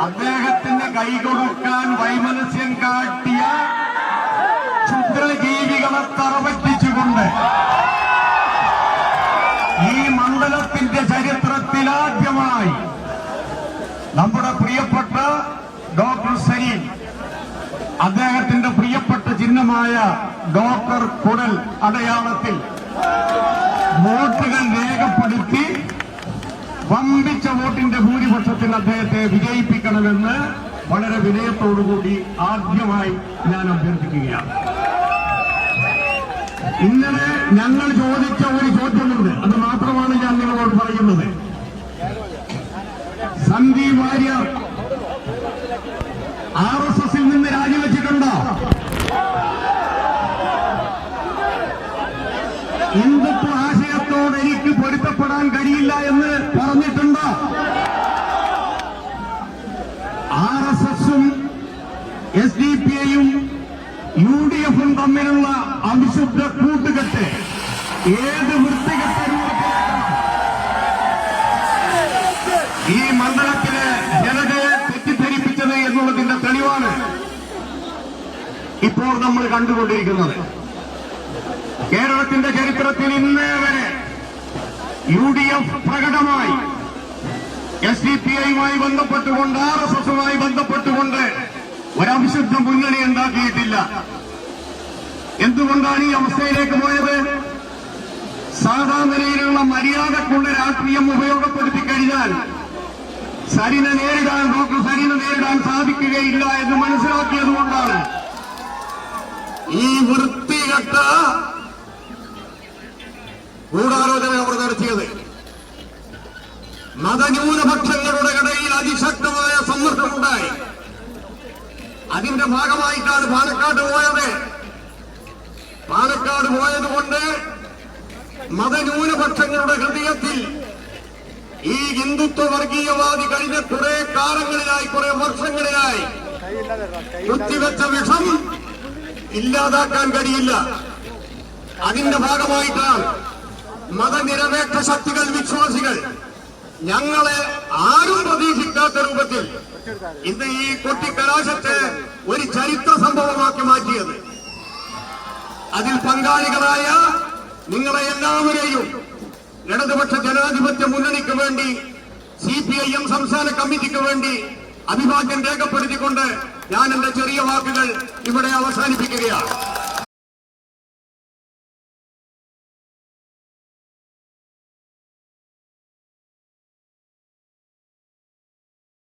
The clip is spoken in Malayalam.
അദ്ദേഹത്തിന് കൈകൊടുക്കാൻ വൈമനസ്യം കാട്ടിയ ക്ഷുദ്രജീവികളെ തറപറ്റിച്ചുകൊണ്ട് ഈ മണ്ഡലത്തിന്റെ ചരിത്രത്തിലാദ്യമായി നമ്മുടെ പ്രിയപ്പെട്ട ഡോക്ടർ സലീം അദ്ദേഹത്തിന്റെ പ്രിയപ്പെട്ട ചിഹ്നമായ ഡോക്ടർ കുടൽ അടയാളത്തിൽ വോട്ടുകൾ രേഖപ്പെടുത്തി വോട്ടിന്റെ ഭൂരിപക്ഷത്തിൽ അദ്ദേഹത്തെ വിജയിപ്പിക്കണമെന്ന് വളരെ വിനയത്തോടുകൂടി ആദ്യമായി ഞാൻ അഭ്യർത്ഥിക്കുകയാണ്. ഇന്നലെ ഞങ്ങൾ ചോദിച്ച ഒരു ചോദ്യമുണ്ട്. അത് മാത്രമാണ് ഞാൻ നിങ്ങളോട് പറയുന്നത്. സന്ദീപ് വാര്യർ ആർ എസ് എസിൽ നിന്ന് രാജിവെച്ചിട്ടുണ്ടോ? ഹിന്ദുത്വ ആശയത്തോട് എനിക്ക് പൊരുത്തപ്പെടാൻ കഴിയില്ല എന്ന് ആർ എസ് എസും എസ് ഡി പി ഐയും യു ഡി എഫും തമ്മിലുള്ള അവിശുദ്ധ കൂട്ടുകെട്ട് ഏത് വൃത്തികെട്ട ഈ മണ്ഡലത്തിലെ ജനതയെ തെറ്റിദ്ധരിപ്പിച്ചത് എന്നുള്ളതിന്റെ തെളിവാണ് ഇപ്പോൾ നമ്മൾ കണ്ടുകൊണ്ടിരിക്കുന്നത്. കേരളത്തിന്റെ ചരിത്രത്തിൽ ഇന്നേ വരെ യു ഡി എഫ് പ്രകടമായി എസ് ഡി പി ഐയുമായി ബന്ധപ്പെട്ടുകൊണ്ട് ആർ എസ് എസുമായി ബന്ധപ്പെട്ടുകൊണ്ട് ഒരവിശുദ്ധ മുന്നണി ഉണ്ടാക്കിയിട്ടില്ല. എന്തുകൊണ്ടാണ് ഈ അവസ്ഥയിലേക്ക് പോയത്? സാധാരണ നിലയിലുള്ള മര്യാദക്കുള്ള രാഷ്ട്രീയം ഉപയോഗപ്പെടുത്തി കഴിഞ്ഞാൽ സരിന നേരിടാൻ ഡോക്ടർ സരിന നേരിടാൻ സാധിക്കുകയില്ല എന്ന് മതന്യൂനപക്ഷങ്ങളുടെ ഇടയിൽ അതിശക്തമായ സമ്മർദ്ദമുണ്ടായി. അതിന്റെ ഭാഗമായിട്ടാണ് പാലക്കാട് പോയത്. പാലക്കാട് പോയതുകൊണ്ട് മതന്യൂനപക്ഷങ്ങളുടെ ഹൃദയത്തിൽ ഈ ഹിന്ദുത്വ വർഗീയവാദി കഴിഞ്ഞ കുറെ കാലങ്ങളിലായി കുറെ വർഷങ്ങളിലായി കുത്തിവെച്ച വിഷം ഇല്ലാതാക്കാൻ കഴിയില്ല. അതിന്റെ ഭാഗമായിട്ടാണ് മതനിരപേക്ഷ ശക്തികൾ വിശ്വാസികൾ ഞങ്ങളെ ആരും പ്രതീക്ഷിക്കാത്ത രൂപത്തിൽ ഇന്ന് ഈ കൊട്ടിക്കലാശത്തെ ഒരു ചരിത്ര സംഭവമാക്കി മാറ്റിയത്. അതിൽ പങ്കാളികളായ നിങ്ങളെ എല്ലാവരെയും ഇടതുപക്ഷ ജനാധിപത്യ മുന്നണിക്ക് വേണ്ടി സി പി ഐ എം സംസ്ഥാന കമ്മിറ്റിക്ക് വേണ്ടി അഭിഭാഗ്യം രേഖപ്പെടുത്തിക്കൊണ്ട് ഞാൻ എന്റെ ചെറിയ വാക്കുകൾ ഇവിടെ അവസാനിപ്പിക്കുകയാണ്.